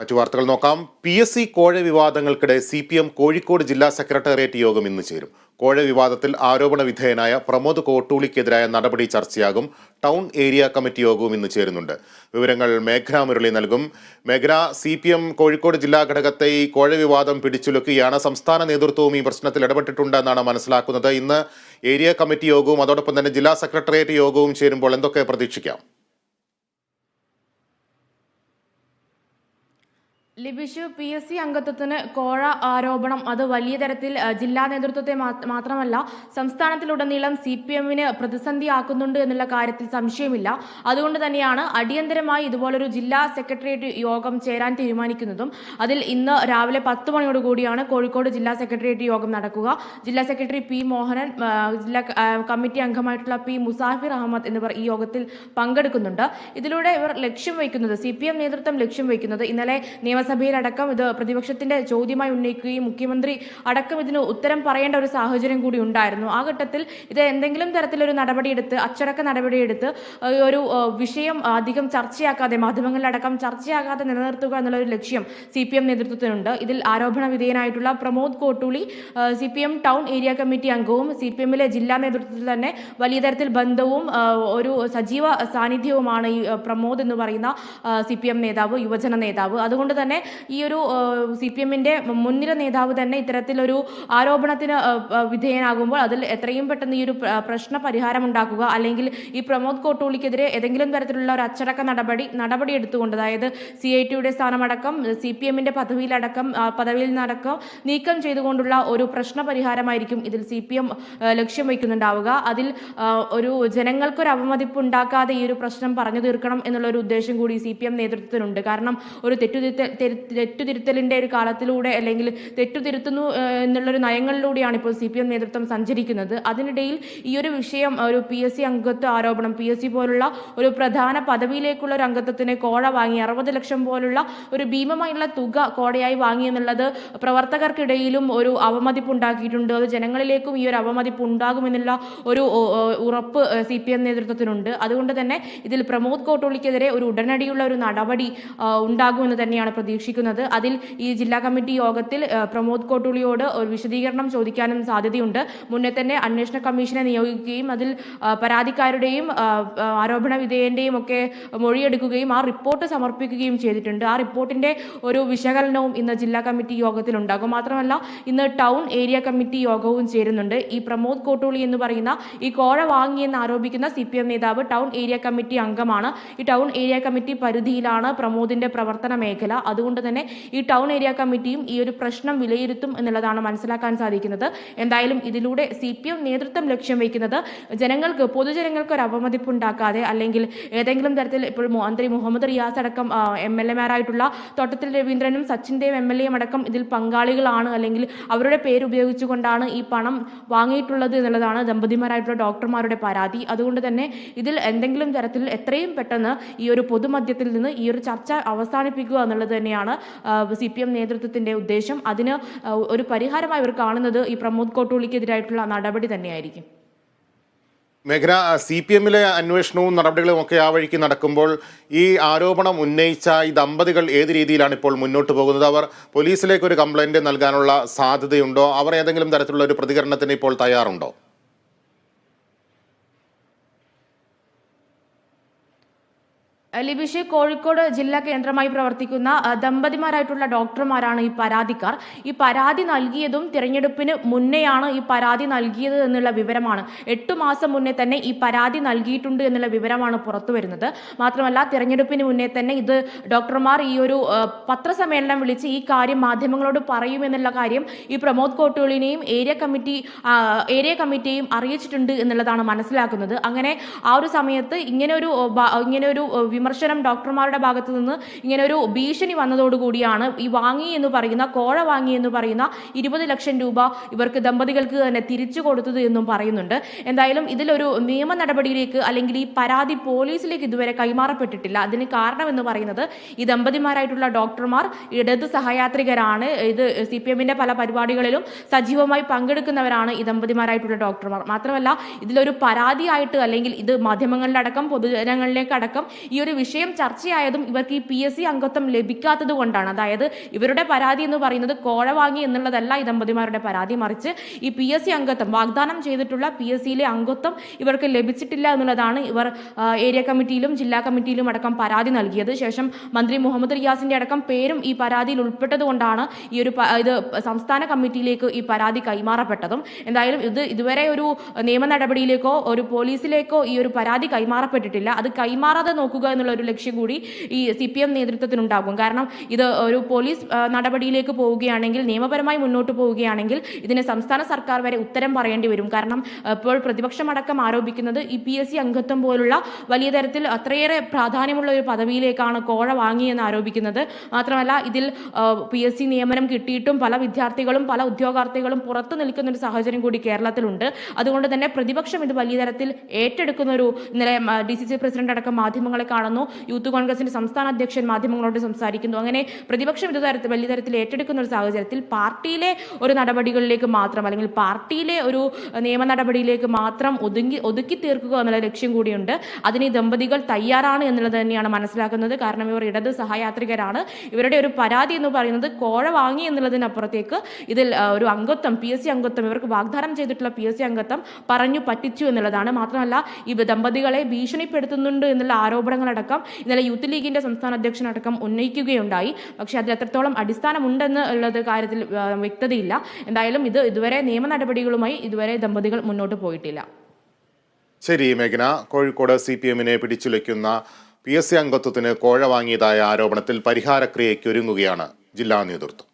മറ്റു വാർത്തകൾ നോക്കാം. പി എസ് സി കോഴ വിവാദങ്ങൾക്കിടെ സി പി എം കോഴിക്കോട് ജില്ലാ സെക്രട്ടേറിയറ്റ് യോഗം ഇന്ന് ചേരും. കോഴ വിവാദത്തിൽ ആരോപണ വിധേയനായ പ്രമോദ് കോട്ടൂളിക്കെതിരായ നടപടി ചർച്ചയാകും. ടൗൺ ഏരിയ കമ്മിറ്റി യോഗവും ഇന്ന് ചേരുന്നുണ്ട്. വിവരങ്ങൾ മേഘന മുരളി നൽകും. മേഘന സി പി എം കോഴിക്കോട് ജില്ലാ ഘടകത്തെ ഈ കോഴ വിവാദം പിടിച്ചുലക്കുകയാണ്. സംസ്ഥാന നേതൃത്വവും ഈ പ്രശ്നത്തിൽ ഇടപെട്ടിട്ടുണ്ടെന്നാണ് മനസ്സിലാക്കുന്നത്. ഇന്ന് ഏരിയ കമ്മിറ്റി യോഗവും അതോടൊപ്പം തന്നെ ജില്ലാ സെക്രട്ടേറിയറ്റ് യോഗവും ചേരുമ്പോൾ എന്തൊക്കെ പ്രതീക്ഷിക്കാം? ലിബിഷു പി എസ് സി അംഗത്വത്തിന് കോഴ ആരോപണം. അത് വലിയ തരത്തിൽ ജില്ലാ നേതൃത്വത്തെ മാത്രമല്ല സംസ്ഥാനത്തിലുടനീളം സി പി എമ്മിന് പ്രതിസന്ധിയാക്കുന്നുണ്ട് എന്നുള്ള കാര്യത്തിൽ സംശയമില്ല. അതുകൊണ്ട് തന്നെയാണ് അടിയന്തരമായി ഇതുപോലൊരു ജില്ലാ സെക്രട്ടേറിയറ്റ് യോഗം ചേരാൻ തീരുമാനിക്കുന്നതും. അതിൽ ഇന്ന് രാവിലെ പത്ത് മണിയോടുകൂടിയാണ് കോഴിക്കോട് ജില്ലാ സെക്രട്ടേറിയറ്റ് യോഗം നടക്കുക. ജില്ലാ സെക്രട്ടറി പി മോഹനൻ ജില്ലാ കമ്മിറ്റി അംഗമായിട്ടുള്ള പി മുസാഫിർ അഹമ്മദ് എന്നിവർ ഈ യോഗത്തിൽ പങ്കെടുക്കുന്നുണ്ട്. ഇതിലൂടെ ഇവർ ലക്ഷ്യം വയ്ക്കുന്നത് സി നേതൃത്വം ലക്ഷ്യം വയ്ക്കുന്നത് ഇന്നലെ നിയമസഭയിലടക്കം ഇത് പ്രതിപക്ഷത്തിന്റെ ചോദ്യമായി ഉന്നയിക്കുകയും മുഖ്യമന്ത്രി അടക്കം ഇതിന് ഉത്തരം പറയേണ്ട ഒരു സാഹചര്യം കൂടി ഉണ്ടായിരുന്നു. ആ ഘട്ടത്തിൽ ഇത് എന്തെങ്കിലും തരത്തിലൊരു നടപടിയെടുത്ത് അച്ചടക്ക നടപടിയെടുത്ത് ഒരു വിഷയം അധികം ചർച്ചയാക്കാതെ മാധ്യമങ്ങളിലടക്കം ചർച്ചയാകാതെ നിലനിർത്തുക എന്നുള്ള ഒരു ലക്ഷ്യം സി പി എം നേതൃത്വത്തിനുണ്ട്. ഇതിൽ ആരോപണ വിധേയനായിട്ടുള്ള Pramod Kottooli C P M town area committee അംഗവും സി പി എമ്മിലെ ജില്ലാ നേതൃത്വത്തിൽ തന്നെ വലിയ തരത്തിൽ ബന്ധവും ഒരു സജീവ സാന്നിധ്യവുമാണ് ഈ പ്രമോദ് എന്ന് പറയുന്ന സി പി എം നേതാവ് യുവജന നേതാവ്. അതുകൊണ്ട് തന്നെ ഈ ഒരു സി പി എമ്മിന്റെ മുൻനിര നേതാവ് തന്നെ ഇത്തരത്തിലൊരു ആരോപണത്തിന് വിധേയനാകുമ്പോൾ അതിൽ എത്രയും പെട്ടെന്ന് ഈ ഒരു പ്രശ്ന പരിഹാരം ഉണ്ടാക്കുക. അല്ലെങ്കിൽ ഈ പ്രമോദ് കോട്ടൂളിക്കെതിരെ ഏതെങ്കിലും തരത്തിലുള്ള ഒരു അച്ചടക്ക നടപടി നടപടി എടുത്തുകൊണ്ട് അതായത് സി ഐ ടിയുടെ സ്ഥാനമടക്കം സി പി എമ്മിന്റെ പദവിയിലടക്കം പദവിയിൽ നിന്നടക്കം നീക്കം ചെയ്തുകൊണ്ടുള്ള ഒരു പ്രശ്ന പരിഹാരമായിരിക്കും ഇതിൽ സി പി എം ലക്ഷ്യം വയ്ക്കുന്നുണ്ടാവുക. അതിൽ ഒരു ജനങ്ങൾക്കൊരു അവമതിപ്പ് ഉണ്ടാക്കാതെ ഈ ഒരു പ്രശ്നം പറഞ്ഞു തീർക്കണം എന്നുള്ള ഒരു ഉദ്ദേശം കൂടി സി പി എം നേതൃത്വത്തിനുണ്ട്. കാരണം ഒരു തെറ്റുതിരുത്തൽ തെരു- തെറ്റുതിരുത്തലിന്റെ ഒരു കാലത്തിലൂടെ അല്ലെങ്കിൽ തെറ്റുതിരുത്തുന്നു എന്നുള്ളൊരു നയങ്ങളിലൂടെയാണ് ഇപ്പോൾ സി പി എം നേതൃത്വം സഞ്ചരിക്കുന്നത്. അതിനിടയിൽ ഈ ഒരു വിഷയം ഒരു പി എസ് സി അംഗത്വ ആരോപണം പി എസ് സി പോലുള്ള ഒരു പ്രധാന പദവിയിലേക്കുള്ള ഒരു അംഗത്വത്തിന് കോഴ വാങ്ങി അറുപത് ലക്ഷം പോലുള്ള ഒരു ഭീമമായുള്ള തുക കോടയായി വാങ്ങി എന്നുള്ളത് പ്രവർത്തകർക്കിടയിലും ഒരു അവമതിപ്പ് ഉണ്ടാക്കിയിട്ടുണ്ട് അത് ജനങ്ങളിലേക്കും ഈ ഒരു അവമതിപ്പ് ഉണ്ടാകുമെന്നുള്ള ഒരു ഉറപ്പ് സി പി എം നേതൃത്വത്തിനുണ്ട്. അതുകൊണ്ട് തന്നെ ഇതിൽ പ്രമോദ് കോട്ടോളിക്കെതിരെ ഒരു ഉടനടിയുള്ള ഒരു നടപടി ഉണ്ടാകുമെന്ന് തന്നെയാണ് പ്രതീക്ഷിക്കുന്നത്. അതിൽ ഈ ജില്ലാ കമ്മിറ്റി യോഗത്തിൽ പ്രമോദ് കോട്ടൂളിയോട് ഒരു വിശദീകരണം ചോദിക്കാനും സാധ്യതയുണ്ട്. മുന്നേ തന്നെ അന്വേഷണ കമ്മീഷനെ നിയോഗിക്കുകയും അതിൽ പരാതിക്കാരുടെയും ആരോപണ വിധേയന്റെയും ഒക്കെ മൊഴിയെടുക്കുകയും ആ റിപ്പോർട്ട് സമർപ്പിക്കുകയും ചെയ്തിട്ടുണ്ട്. ആ റിപ്പോർട്ടിന്റെ ഒരു വിശകലനവും ഇന്ന് ജില്ലാ കമ്മിറ്റി യോഗത്തിൽ ഉണ്ടാകും മാത്രമല്ല ഇന്ന് ടൗൺ ഏരിയ കമ്മിറ്റി യോഗവും ചേരുന്നുണ്ട്. ഈ പ്രമോദ് കോട്ടൂളി എന്ന് പറയുന്ന ഈ കോഴ വാങ്ങിയെന്ന് ആരോപിക്കുന്ന സി പി എം നേതാവ് ടൗൺ ഏരിയ കമ്മിറ്റി അംഗമാണ്. ഈ ടൗൺ ഏരിയ കമ്മിറ്റി പരിധിയിലാണ് പ്രമോദിന്റെ പ്രവർത്തന മേഖല. അതുകൊണ്ട് തന്നെ ഈ ടൗൺ ഏരിയ കമ്മിറ്റിയും ഈ ഒരു പ്രശ്നം വിലയിരുത്തും എന്നുള്ളതാണ് മനസ്സിലാക്കാൻ സാധിക്കുന്നത്. എന്തായാലും ഇതിലൂടെ സി പി എം നേതൃത്വം ലക്ഷ്യം വയ്ക്കുന്നത് ജനങ്ങൾക്ക് പൊതുജനങ്ങൾക്ക് ഒരു അവമതിപ്പ് ഉണ്ടാക്കാതെ അല്ലെങ്കിൽ ഏതെങ്കിലും തരത്തിൽ ഇപ്പോൾ മന്ത്രി മുഹമ്മദ് റിയാസ് അടക്കം എം എൽ എമാരായിട്ടുള്ള തോട്ടത്തിൽ രവീന്ദ്രനും സച്ചിൻ ദേവ് എം എൽ എയും അടക്കം ഇതിൽ പങ്കാളികളാണ് അല്ലെങ്കിൽ അവരുടെ പേര് ഉപയോഗിച്ചുകൊണ്ടാണ് ഈ പണം വാങ്ങിയിട്ടുള്ളത് എന്നുള്ളതാണ് ദമ്പതിമാരായിട്ടുള്ള ഡോക്ടർമാരുടെ പരാതി. അതുകൊണ്ട് തന്നെ ഇതിൽ എന്തെങ്കിലും തരത്തിൽ എത്രയും പെട്ടെന്ന് ഈ ഒരു പൊതുമധ്യത്തിൽ നിന്ന് ഈ ഒരു ചർച്ച അവസാനിപ്പിക്കുക എന്നുള്ളത് തന്നെയാണ് സി പി എം നേതൃത്വത്തിന്റെ ഉദ്ദേശം. അതിന് ഒരു പരിഹാരമായി ഇവർ കാണുന്നത് ഈ പ്രമോദ് കോട്ടൂളിക്കെതിരായിട്ടുള്ള നടപടി തന്നെയായിരിക്കും. മേഘന സി പി എമ്മിലെ അന്വേഷണവും നടപടികളും ഒക്കെ ആ വഴിക്ക് നടക്കുമ്പോൾ ഈ ആരോപണം ഉന്നയിച്ച ഈ ദമ്പതികൾ ഏത് രീതിയിലാണ് ഇപ്പോൾ മുന്നോട്ട് പോകുന്നത്? അവർ പോലീസിലേക്ക് ഒരു കംപ്ലൈന്റ് നൽകാനുള്ള സാധ്യതയുണ്ടോ? അവർ ഏതെങ്കിലും തരത്തിലുള്ള ഒരു പ്രതികരണത്തിന് ഇപ്പോൾ തയ്യാറുണ്ടോ? ലിബിഷ് കോഴിക്കോട് ജില്ലാ കേന്ദ്രമായി പ്രവർത്തിക്കുന്ന ദമ്പതിമാരായിട്ടുള്ള ഡോക്ടർമാരാണ് ഈ പരാതിക്കാർ. ഈ പരാതി നൽകിയതും തിരഞ്ഞെടുപ്പിന് മുന്നെയാണ് ഈ പരാതി നൽകിയത് എന്നുള്ള വിവരമാണ്. എട്ടു മാസം മുന്നേ തന്നെ ഈ പരാതി നൽകിയിട്ടുണ്ട് എന്നുള്ള വിവരമാണ് പുറത്തു വരുന്നത്. മാത്രമല്ല തിരഞ്ഞെടുപ്പിന് മുന്നേ തന്നെ ഇത് ഡോക്ടർമാർ ഈ ഒരു പത്രസമ്മേളനം വിളിച്ച് ഈ കാര്യം മാധ്യമങ്ങളോട് പറയുമെന്നുള്ള കാര്യം ഈ പ്രമോദ് കോട്ടൂളിനെയും ഏരിയ കമ്മിറ്റി ഏരിയ കമ്മിറ്റിയെയും അറിയിച്ചിട്ടുണ്ട് എന്നുള്ളതാണ് മനസ്സിലാക്കുന്നത്. അങ്ങനെ ആ ഒരു സമയത്ത് ഇങ്ങനെ ഒരു ഇങ്ങനെ ഒരു വിമർശനം ഡോക്ടർമാരുടെ ഭാഗത്തു നിന്ന് ഇങ്ങനെ ഒരു ഭീഷണി വന്നതോടുകൂടിയാണ് ഈ വാങ്ങി എന്ന് പറയുന്ന കോഴ വാങ്ങി എന്ന് പറയുന്ന ഇരുപത് ലക്ഷം രൂപ ഇവർക്ക് ദമ്പതികൾക്ക് തന്നെ തിരിച്ചു കൊടുത്തത് എന്നും പറയുന്നുണ്ട്. എന്തായാലും ഇതിലൊരു നിയമ നടപടിയിലേക്ക് അല്ലെങ്കിൽ ഈ പരാതി പോലീസിലേക്ക് ഇതുവരെ കൈമാറപ്പെട്ടിട്ടില്ല. അതിന് കാരണം എന്ന് പറയുന്നത് ഈ ദമ്പതിമാരായിട്ടുള്ള ഡോക്ടർമാർ ഇടത് സഹയാത്രികരാണ്. ഇത് സി പി എമ്മിന്റെ പല പരിപാടികളിലും സജീവമായി പങ്കെടുക്കുന്നവരാണ് ഈ ദമ്പതിമാരായിട്ടുള്ള ഡോക്ടർമാർ. മാത്രമല്ല ഇതിലൊരു പരാതിയായിട്ട് അല്ലെങ്കിൽ ഇത് മാധ്യമങ്ങളിലടക്കം പൊതുജനങ്ങളിലേക്കടക്കം ഈ ഒരു വിഷയം ചർച്ചയായതും ഇവർക്ക് ഈ പി എസ് സി അംഗത്വം ലഭിക്കാത്തത് കൊണ്ടാണ്. അതായത് ഇവരുടെ പരാതി എന്ന് പറയുന്നത് കോഴ വാങ്ങി എന്നുള്ളതല്ല ഈ ദമ്പതിമാരുടെ പരാതി മറിച്ച് ഈ പി എസ് സി അംഗത്വം വാഗ്ദാനം ചെയ്തിട്ടുള്ള പി എസ് സിയിലെ അംഗത്വം ഇവർക്ക് ലഭിച്ചിട്ടില്ല എന്നുള്ളതാണ് ഇവർ ഏരിയ കമ്മിറ്റിയിലും ജില്ലാ കമ്മിറ്റിയിലും അടക്കം പരാതി നൽകിയത്. ശേഷം മന്ത്രി മുഹമ്മദ് റിയാസിന്റെ അടക്കം പേരും ഈ പരാതിയിൽ ഉൾപ്പെട്ടതുകൊണ്ടാണ് ഈ ഒരു ഇത് സംസ്ഥാന കമ്മിറ്റിയിലേക്ക് ഈ പരാതി കൈമാറപ്പെട്ടതും. എന്തായാലും ഇത് ഇതുവരെ ഒരു നിയമ നടപടിയിലേക്കോ ഒരു പോലീസിലേക്കോ ഈ ഒരു പരാതി കൈമാറപ്പെട്ടിട്ടില്ല. അത് കൈമാറാതെ നോക്കുക എന്നുള്ള ഒരു ലക്ഷ്യം കൂടി ഈ സി പി എം നേതൃത്വത്തിനുണ്ടാകും. കാരണം ഇത് ഒരു പോലീസ് നടപടിയിലേക്ക് പോവുകയാണെങ്കിൽ നിയമപരമായി മുന്നോട്ട് പോവുകയാണെങ്കിൽ ഇതിന് സംസ്ഥാന സർക്കാർ വരെ ഉത്തരം പറയേണ്ടി വരും. കാരണം ഇപ്പോൾ പ്രതിപക്ഷമടക്കം ആരോപിക്കുന്നത് ഈ പി എസ് സി അംഗത്വം പോലുള്ള വലിയ തരത്തിൽ അത്രയേറെ പ്രാധാന്യമുള്ള ഒരു പദവിയിലേക്കാണ് കോഴ വാങ്ങിയെന്ന് ആരോപിക്കുന്നത്. മാത്രമല്ല ഇതിൽ പി എസ് സി നിയമനം കിട്ടിയിട്ടും പല വിദ്യാർത്ഥികളും പല ഉദ്യോഗാർത്ഥികളും പുറത്തു നിൽക്കുന്ന ഒരു സാഹചര്യം കൂടി കേരളത്തിലുണ്ട്. അതുകൊണ്ട് തന്നെ പ്രതിപക്ഷം ഇത് വലിയ തരത്തിൽ ഏറ്റെടുക്കുന്ന ഒരു ഇന്നലെ ഡി സി സി പ്രസിഡന്റ് അടക്കം മാധ്യമങ്ങളെ കാണുന്നു യൂത്ത് കോൺഗ്രസിന്റെ സംസ്ഥാന അധ്യക്ഷൻ മാധ്യമങ്ങളോട് സംസാരിക്കുന്നു. അങ്ങനെ പ്രതിപക്ഷം ഇത് വലിയ തരത്തിൽ ഏറ്റെടുക്കുന്ന ഒരു സാഹചര്യത്തിൽ പാർട്ടിയിലെ ഒരു നടപടികളിലേക്ക് മാത്രം അല്ലെങ്കിൽ പാർട്ടിയിലെ ഒരു നിയമ നടപടിയിലേക്ക് മാത്രം ഒതുങ്ങി ഒതുക്കി തീർക്കുക എന്നുള്ള ലക്ഷ്യം കൂടിയുണ്ട്. അതിന് ദമ്പതികൾ തയ്യാറാണ് എന്നുള്ളത് തന്നെയാണ് മനസ്സിലാക്കുന്നത്. കാരണം ഇവർ ഇടത് സഹയാത്രികരാണ്. ഇവരുടെ ഒരു പരാതി എന്ന് പറയുന്നത് കോഴ വാങ്ങി എന്നുള്ളതിനപ്പുറത്തേക്ക് ഇതിൽ ഒരു അംഗത്വം പി എസ് സി അംഗത്വം ഇവർക്ക് വാഗ്ദാനം ചെയ്തിട്ടുള്ള പി എസ് സി അംഗത്വം പറഞ്ഞു പറ്റിച്ചു എന്നുള്ളതാണ്. മാത്രമല്ല ഈ ദമ്പതികളെ ഭീഷണിപ്പെടുത്തുന്നുണ്ട് എന്നുള്ള ആരോപണങ്ങളടക്കം ഇന്നലെ യൂത്ത് ലീഗിന്റെ സംസ്ഥാന അധ്യക്ഷനടക്കം ഉന്നയിക്കുകയുണ്ടായി. പക്ഷേ അതിൽ എത്രത്തോളം അടിസ്ഥാനമുണ്ടെന്ന് ഉള്ളത് കാര്യത്തിൽ വ്യക്തതയില്ല. എന്തായാലും ഇത് ഇതുവരെ നിയമ നടപടികളുമായി ഇതുവരെ ദമ്പതികൾ മുന്നോട്ട് പോയിട്ടില്ല. ശരി മേഘന. കോഴിക്കോട് സി പി എമ്മിനെ പിടിച്ചുലയ്ക്കുന്ന പി എസ് സി അംഗത്വത്തിന് കോഴ വാങ്ങിയതായ ആരോപണത്തിൽ പരിഹാരക്രിയയ്ക്ക് ഒരുങ്ങുകയാണ് ജില്ലാ നേതൃത്വം.